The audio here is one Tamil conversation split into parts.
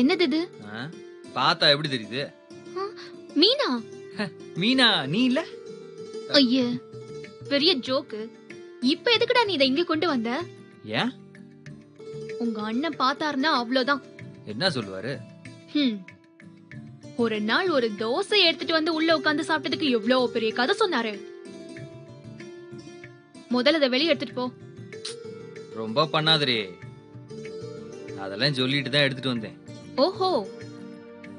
என்னது இது? பார்த்தா எப்படி தெரியுது? மீனா? மீனா நீ இல்ல? ஐயே பெரிய ஜோக்கு. இப்ப எதுக்குடா நீ இதை இங்க கொண்டு வந்த? ஏன்? உங்க அண்ணன் பார்த்தாருன்னா அவ்வளவுதான் என்ன சொல்லுவாரு. ஒரு நாள் ஒரு தோசை எடுத்துட்டு வந்து உள்ள உட்கார்ந்து சாப்பிட்டதுக்கு எவ்வளவு பெரிய கதை சொன்னாரு. முதல்ல அதை வெளியே எடுத்துட்டு போ. ரொம்ப பண்ணாதரே அதெல்லாம் சொல்லிட்டு தான் எடுத்துட்டு வந்தேன். ஓஹோ.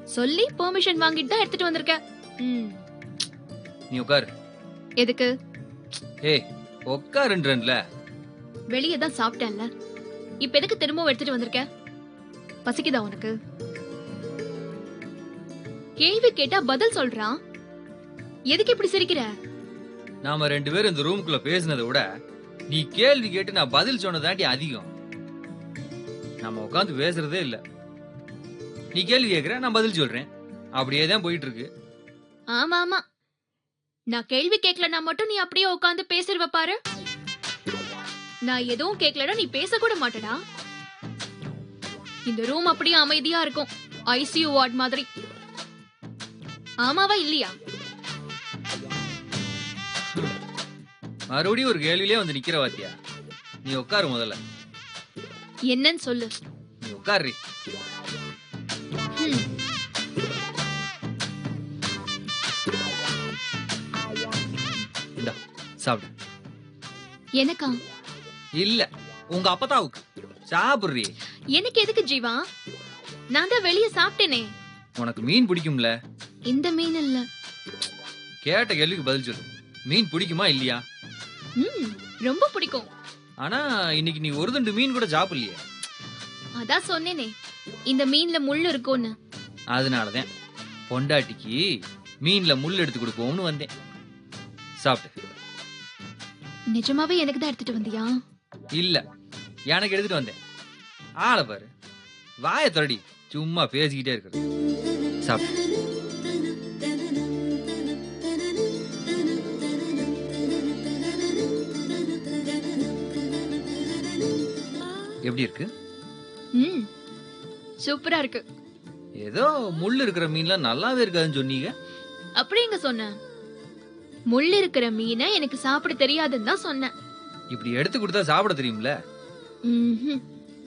சொல்லி பெர்மிஷன் வாங்கிட்டு தான் எடுத்துட்டு வந்திருக்க ம். நீ உட்காரு எதுக்கு? ஏய் உட்காருன்றன்ல வெளியே தான் சாப்பிட்டேன்ல. இப்ப எதுக்கு திரும்பவும் எடுத்துட்டு வந்திருக்க? பசிக்குதா உனக்கு? கேள்வி கேட்டா பதில் சொல்றான். எதுக்கு இப்படி சிரிக்கிற? நாம ரெண்டு பேரும் இந்த ரூமுக்குள்ள பேசினதை விட நீ கேள்வி கேட்டு நான் பதில் சொன்னதாண்டி அதிகம். நம்ம உட்காந்து பேசுறதே இல்ல. நீ கேள்வி கேக்குற நான் பதில் சொல்றேன். அப்படியே தான் போயிட்டு இருக்கு ஆமா ஆமா. நான் கேள்வி கேட்கலனா மட்டும் நீ அப்படியே உட்காந்து பேசிருவ பாரு. நான் எதுவும் கேட்கலனா நீ பேச கூட மாட்டடா. இந்த ரூம் அப்படியே அமைதியா இருக்கும். ஐசியூ வார்ட் மாதிரி. ஆமாவா இல்லையா? மறுபடியும் ஒரு கேள்வியிலே வந்து நிக்கிற வாத்தியா? நீ உட்காரு முதல்ல. என்னன்னு சொல்லு. நீ உட்காரு. சாப்பிடு. எனக்கா? இல்ல உங்க அப்பதாவுக்கு சாப்பிடுறி? எனக்கு எதுக்கு ஜீவா? நான் தான் வெளியே சாப்பிட்டேனே. உனக்கு மீன் பிடிக்கும்ல? இந்த மீன் இல்ல. கேட்ட கேள்விக்கு பதில் சொல்லு. மீன் பிடிக்குமா இல்லையா? ம் ரொம்ப பிடிக்கும். ஆனா இன்னைக்கு நீ ஒரு துண்டு மீன் கூட சாப்பிடலையே. அதான் சொன்னேனே இந்த மீன்ல முள் இருக்கும்னு. அதனாலதான் பொண்டாட்டிக்கு மீன்ல முள் எடுத்து கொடுப்போம்னு வந்தேன். சாப்பிட்டு நிஜமாவே எனக்கு தான் எடுத்துட்டு வந்தியா? இல்ல எனக்கு எடுத்துட்டு வந்தேன். ஆளை பாரு. வாயை தொடடி சும்மா பேசிக்கிட்டே இருக்கிறது. சாப்பிட்டு எப்படி இருக்கு? ம் சூப்பரா இருக்கு. ஏதோ முள் இருக்கிற மீன்லாம் நல்லாவே இருக்காதுன்னு சொன்னீங்க. அப்படி எங்க சொன்ன? முள் இருக்கிற மீனை எனக்கு சாப்பிட தெரியாதுன்னு தான் சொன்னேன். இப்படி எடுத்து கொடுத்தா சாப்பிட தெரியும்ல.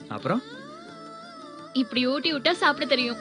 அப்புறம்? இப்படி ஊட்டி விட்டா சாப்பிட தெரியும்.